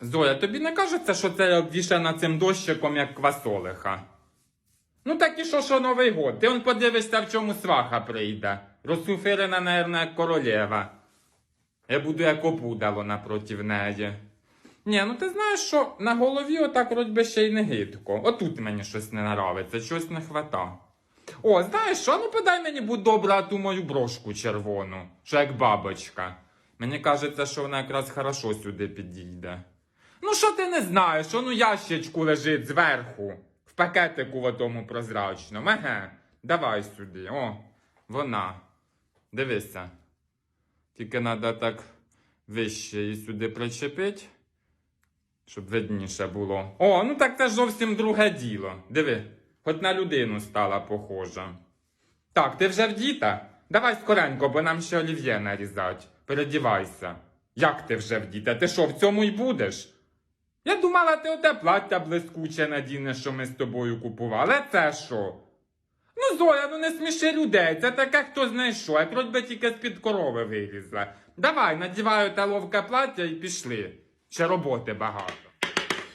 Зоя, тобі не кажеться, що це обвішана цим дощиком, як квасолиха? Ну так і що, що Новий год? Ти он подивишся, в чому сваха прийде. Розсуфирена, наверное, як королева. Я буду як опудало напротив неї. Ні, ну ти знаєш, що на голові отак вроді ще й не гидко. Отут мені щось не нравиться, щось не хвата. О, знаєш що? Ну подай мені, будь добра, ту мою брошку червону, що як бабочка. Мені кажеться, що вона якраз хорошо сюди підійде. Ну, що ти не знаєш? Воно ящичку лежить зверху, в пакетику в тому прозрачному. Еге, давай сюди. О, вона. Дивися. Тільки треба так вище її сюди причепити, щоб видніше було. О, ну так це зовсім друге діло. Диви, хоч на людину стала похожа. Так, ти вже вдіта? Давай скоренько, бо нам ще олів'є нарізать. Передівайся. Як ти вже вдіта? Ти що, в цьому й будеш? Я думала, ти оте плаття блискуче надінеш, що ми з тобою купували. Це що? Ну, Зоя, ну не сміши людей, це таке хто знайшов, як вроді би тільки з-під корови вилізла. Давай, надіваю те ловке плаття і пішли. Ще роботи багато.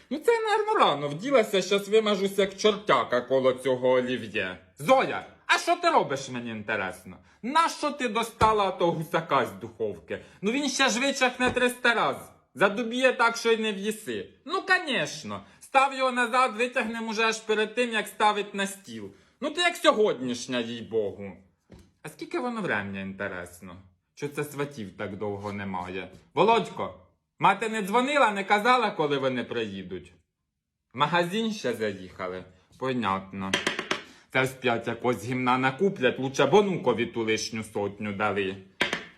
Ну це нервно рано, вділася, щас вимажуся як чортяка коло цього олів'є. Зоя, а що ти робиш, мені інтересно? Нащо ти достала того гусака з духовки? Ну він ще ж вичахне 300 раз. Задубіє так, що й не в'їси. Ну, звісно. Став його назад, витягнемо уже аж перед тим, як ставить на стіл. Ну ти як сьогоднішня, їй Богу. А скільки воно врем'я інтересно? Що це сватів так довго немає? Володько, мати не дзвонила, не казала, коли вони приїдуть. В магазин ще заїхали. Понятно. Це ж п'ять якось гімна накуплять, лучше б онукові ту лишню сотню дали.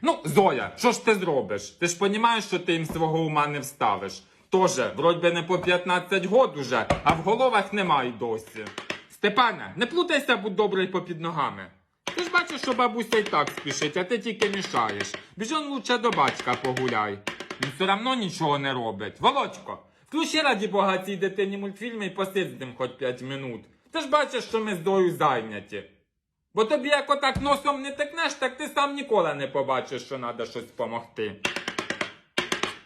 Ну, Зоя, що ж ти зробиш? Ти ж розумієш, що ти їм свого ума не вставиш. Тоже, вроді би не по 15 год уже, а в головах нема й досі. Степане, не плутайся, будь добрий попід ногами. Ти ж бачиш, що бабуся й так спішить, а ти тільки мішаєш. Біжон лучше до батька погуляй. Він все одно нічого не робить. Володько, включи раді Бога цій дитині мультфільми і посидь з ним хоч 5 минут. Ти ж бачиш, що ми з Зою зайняті. Бо тобі як отак носом не текнеш, так ти сам ніколи не побачиш, що треба щось допомогти.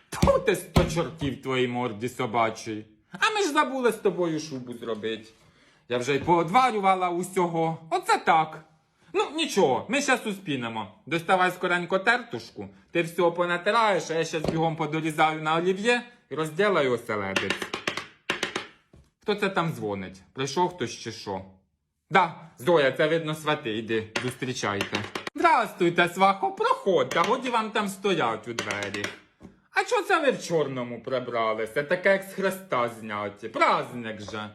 Тьфу ти сто чортів твоїй морді собачій. А ми ж забули з тобою шубу зробити. Я вже й поодварювала усього. Оце так. Ну, нічого, ми щас успінемо. Доставай скоренько тертушку, ти всього понатираєш, а я щас бігом подорізаю на олів'є і розділаю оселедець. Хто це там дзвонить? Прийшов хтось чи що? Да, Зоя, це видно свати, іди, зустрічайте. Здрастуйте, свахо, проходьте, годі вам там стоять у двері. А чого це ви в чорному прибралися? Таке як з хреста зняті. Праздник же.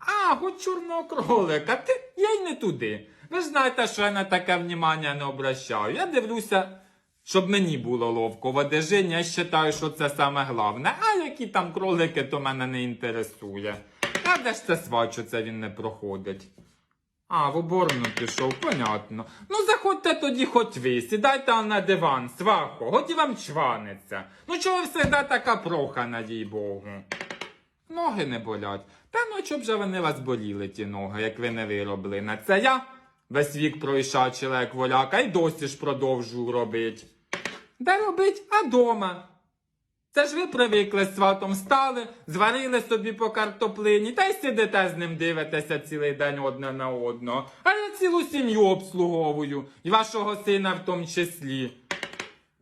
А, хоч чорного кролика, ти я й не туди. Ви ж знаєте, що я на таке внімання не обращаю. Я дивлюся, щоб мені було ловко в одежині, я вважаю, що це саме головне. А які там кролики, то мене не інтересує. А де ж це свачу, це він не проходить. А, в уборну пішов, понятно. Ну заходьте тоді хоч ви, сідайте на диван, свахо, годі вам чваниться. Ну чого ви завжди така прохана, їй Богу? Ноги не болять. Та ну чоб же вони вас боліли, ті ноги, як ви не виробили. На це я весь вік проїшачила, як воляка, і досі ж продовжую робить. Де робить? А дома. Це ж ви привикли з сватом стали, зварили собі по картоплині, та й сидите з ним дивитеся цілий день одне на одного. А я цілу сім'ю обслуговую, і вашого сина в тому числі.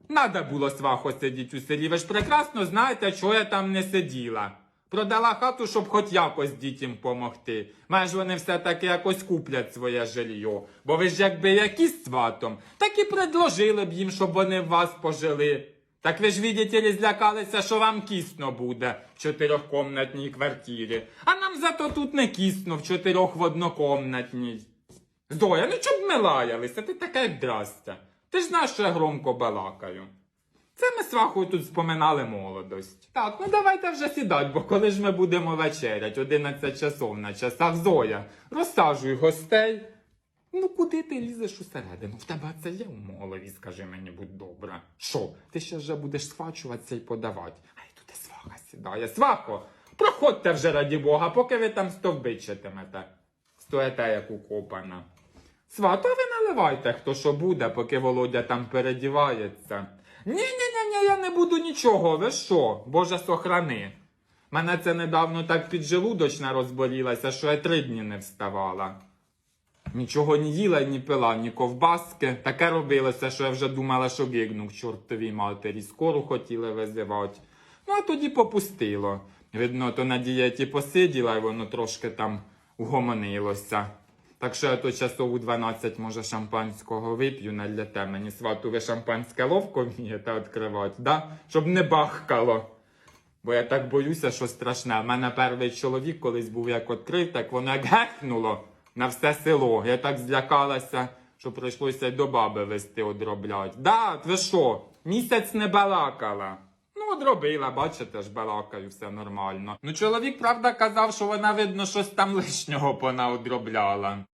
Надо було свахо сидіть у селі. Ви ж прекрасно знаєте, чого я там не сиділа. Продала хату, щоб хоч якось дітям помогти. Майже вони все-таки якось куплять своє жилье. Бо ви ж якби якісь сватом, так і предложили б їм, щоб вони в вас пожили. Так ви ж видите ли, злякалися, що вам кісно буде в чотирьохкомнатній квартирі. А нам зато тут не кісно в чотирьох в однокомнатній. Зоя, ну чоб ми лаялися, ти така як драстя. Ти ж знаєш, що я громко балакаю. Це ми з Вахою тут споминали молодость. Так, ну давайте вже сідать, бо коли ж ми будемо вечерять, 11 часов на часах Зоя, розсаджуй гостей. Ну куди ти лізеш усередину? В тебе це є у голові, скажи мені, будь добра. Що, ти ще вже будеш схвачуватися і подавати? Ай, тут і сваха сідає. Свахо, проходьте вже раді Бога, поки ви там стовбичитимете. Стоїте як укопана. Свато, ви наливайте, хто що буде, поки Володя там передівається. Ні-ні-ні, я не буду нічого, ви що? Боже сохрани. Мене це недавно так піджелудочна розболілася, що я три дні не вставала. Нічого не їла, ні пила, ні ковбаски. Таке робилося, що я вже думала, що гигну к чортовій матері. Скоро хотіли визивати. Ну, а тоді попустило. Видно, то на дієті посиділа, і воно трошки там угомонилося. Так що я то часов у 12, може, шампанського вип'ю, налляте мені свату, ви шампанське ловко вмієте відкривати, да? Щоб не бахкало. Бо я так боюся, що страшне. У мене перший чоловік колись був як відкрив, так воно як гехнуло на все село. Я так злякалася, що прийшлося й до баби вести одроблять. Да, ви що, місяць не балакала. Ну, одробила, бачите ж, балакаю, все нормально. Ну, чоловік, правда, казав, що вона, видно, щось там лишнього понаодробляла.